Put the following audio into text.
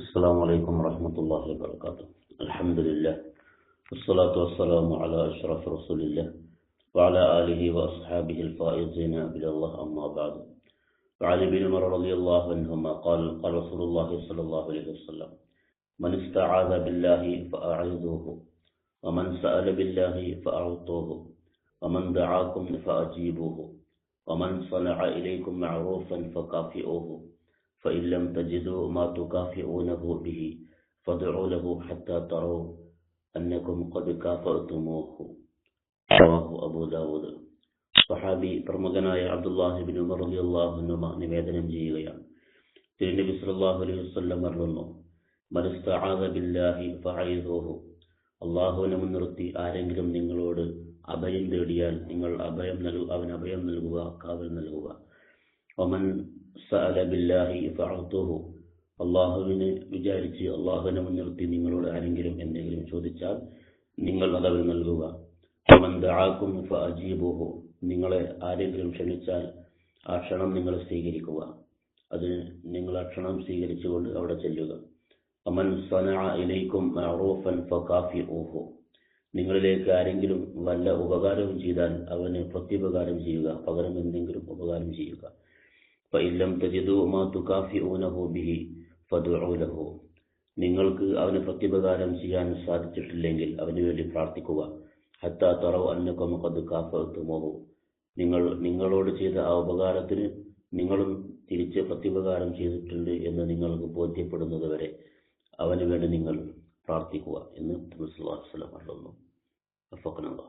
السلام عليكم ورحمة الله وبركاته. الحمد لله. والصلاة والسلام على أشرف رسول الله وعلى آله وأصحابه الفائزين بلا الله أما بعد. وعلي بن عمر رضي الله عنهما قال قال رسول الله صلى الله عليه وسلم من استعاذ بالله فأعيذوه ومن سأل بالله فأعطوه ومن دعاكم فأجيبوه ومن صنع إليكم معروفا فكافئوه. فإن لم تجدوا ما تكافئونه به فادعوا له حتى تروا أنكم قد كافأتموه رواه أبو داود സഹാബി പ്രമുഖനായ അബ്ദുല്ലാഹി ബിൻ ഉമർ റളിയല്ലാഹു അൻഹു നിവേദനം ചെയ്യുകയാണ് തിരുനബി സല്ലല്ലാഹു അലൈഹി വസല്ലം പറഞ്ഞു മനസ്തആദ ബില്ലാഹി ഫഅയ്ദൂഹു അള്ളാഹുവിനെ മുൻനിർത്തി ആരെങ്കിലും നിങ്ങളോട് അഭയം തേടിയാൽ നിങ്ങൾ അഭയം നൽകു അവൻ അഭയം നൽകുക കാവൽ നൽകുക ഒമൻ സഅല ബില്ലാഹി ഫഅതുഹു അള്ളാഹുവിനെ വിചാരിച്ച് അള്ളാഹുവിനെ മുൻനിർത്തി നിങ്ങളോട് ആരെങ്കിലും എന്തെങ്കിലും ചോദിച്ചാൽ നിങ്ങൾ അതവർ നൽകുക. ഒമൻ ദഅാക്കും ഫഅജീബുഹു. നിങ്ങളെ ആരെങ്കിലും ക്ഷണിച്ചാൽ ആ ക്ഷണം നിങ്ങൾ സ്വീകരിക്കുക. അതിന് നിങ്ങൾ ആ ക്ഷണം സ്വീകരിച്ചുകൊണ്ട് അവിടെ ചെല്ലുക. അമൻ സനഅ ഇലൈക്കും മഅറൂഫൻ ഫകാഫിഊഹു നിങ്ങളിലേക്ക് ആരെങ്കിലും വല്ല ഉപകാരവും ചെയ്താൽ അവന് പ്രത്യുപകാരം ചെയ്യുക പകരം എന്തെങ്കിലും ഉപകാരം ചെയ്യുക. ഫഇല്ലം തജിദു മാ തുകാഫിഊനഹു ബിഹി ഫദ്ഉ ലഹു നിങ്ങൾക്ക് അവന് പ്രത്യുപകാരം ചെയ്യാൻ സാധിച്ചിട്ടില്ലെങ്കിൽ അവന് വേണ്ടി പ്രാർത്ഥിക്കുക. ഹത്താ തറവ് അന്നക്കും ഖദ് കാഫത്തുമോഹു നിങ്ങൾ നിങ്ങളോട് ചെയ്ത ആ ഉപകാരത്തിന് നിങ്ങളും തിരിച്ച് പ്രത്യുപകാരം ചെയ്തിട്ടുണ്ട് എന്ന് നിങ്ങൾക്ക് ബോധ്യപ്പെടുന്നത് വരെ അവന് വേണ്ടി നിങ്ങൾ പ്രാർത്ഥിക്കുക എന്ന് പറയുന്നു അഫക്കനുള്ള